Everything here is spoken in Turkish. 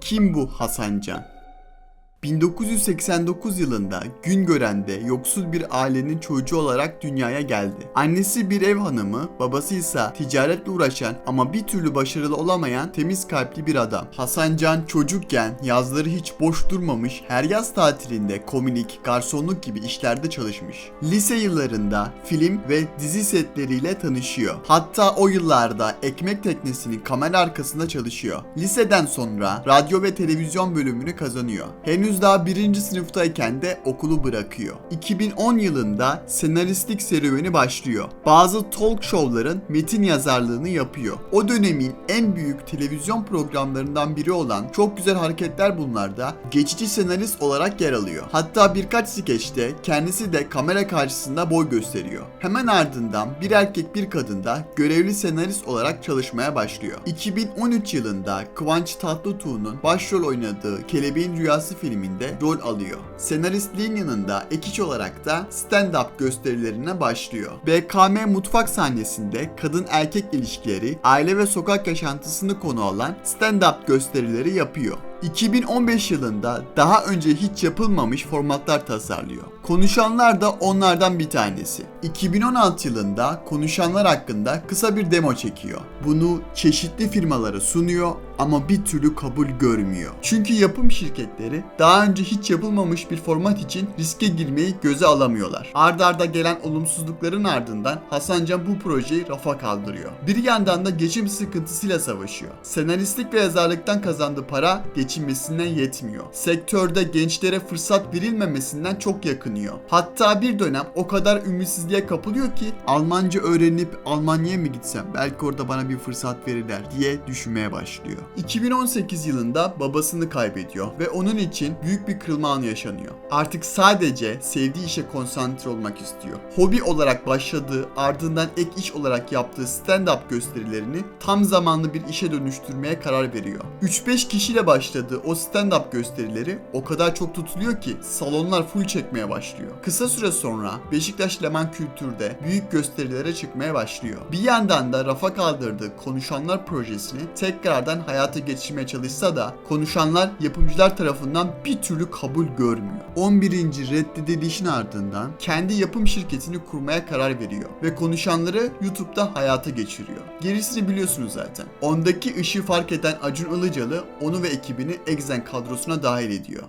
Kim bu Hasan Can? 1989 yılında Güngören'de yoksul bir ailenin çocuğu olarak dünyaya geldi. Annesi bir ev hanımı, babası ise ticaretle uğraşan ama bir türlü başarılı olamayan temiz kalpli bir adam. Hasan Can çocukken yazları hiç boş durmamış, her yaz tatilinde komilik, garsonluk gibi işlerde çalışmış. Lise yıllarında film ve dizi setleriyle tanışıyor. Hatta o yıllarda ekmek teknesinin kamera arkasında çalışıyor. Liseden sonra radyo ve televizyon bölümünü kazanıyor. Henüz daha birinci sınıftayken de okulu bırakıyor. 2010 yılında senaristlik serüveni başlıyor. Bazı talk show'ların metin yazarlığını yapıyor. O dönemin en büyük televizyon programlarından biri olan Çok Güzel Hareketler Bunlar'da geçici senarist olarak yer alıyor. Hatta birkaç skeçte kendisi de kamera karşısında boy gösteriyor. Hemen ardından bir erkek bir kadında görevli senarist olarak çalışmaya başlıyor. 2013 yılında Kıvanç Tatlıtuğ'un başrol oynadığı Kelebeğin Rüyası filminde rol alıyor. Senaristliğin yanında ek olarak da stand-up gösterilerine başlıyor. BKM mutfak sahnesinde kadın erkek ilişkileri, aile ve sokak yaşantısını konu alan stand-up gösterileri yapıyor. 2015 yılında daha önce hiç yapılmamış formatlar tasarlıyor. Konuşanlar da onlardan bir tanesi. 2016 yılında konuşanlar hakkında kısa bir demo çekiyor. Bunu çeşitli firmalara sunuyor ama bir türlü kabul görmüyor. Çünkü yapım şirketleri daha önce hiç yapılmamış bir format için riske girmeyi göze alamıyorlar. Arda arda gelen olumsuzlukların ardından Hasan Can bu projeyi rafa kaldırıyor. Bir yandan da geçim sıkıntısıyla savaşıyor. Senaristlik ve yazarlıktan kazandığı para geçinmesinden yetmiyor. Sektörde gençlere fırsat verilmemesinden çok yakınıyor. Hatta bir dönem o kadar ümitsizliğe kapılıyor ki Almanca öğrenip Almanya'ya mı gitsem belki orada bana bir fırsat verirler diye düşünmeye başlıyor. 2018 yılında babasını kaybediyor ve onun için büyük bir kırılma anı yaşanıyor. Artık sadece sevdiği işe konsantre olmak istiyor. Hobi olarak başladığı ardından ek iş olarak yaptığı stand-up gösterilerini tam zamanlı bir işe dönüştürmeye karar veriyor. 3-5 kişiyle başladığı o stand-up gösterileri o kadar çok tutuluyor ki salonlar full çekmeye başlıyor. Kısa süre sonra Beşiktaş Leman Kültür'de büyük gösterilere çıkmaya başlıyor. Bir yandan da rafa kaldırdığı Konuşanlar projesini tekrardan hayata geçirmeye çalışsa da konuşanlar yapımcılar tarafından bir türlü kabul görmüyor. 11. reddedilişin ardından kendi yapım şirketini kurmaya karar veriyor ve konuşanları YouTube'da hayata geçiriyor. Gerisini biliyorsunuz zaten. Ondaki ışığı fark eden Acun Ilıcalı onu ve ekibini Exen kadrosuna dahil ediyor.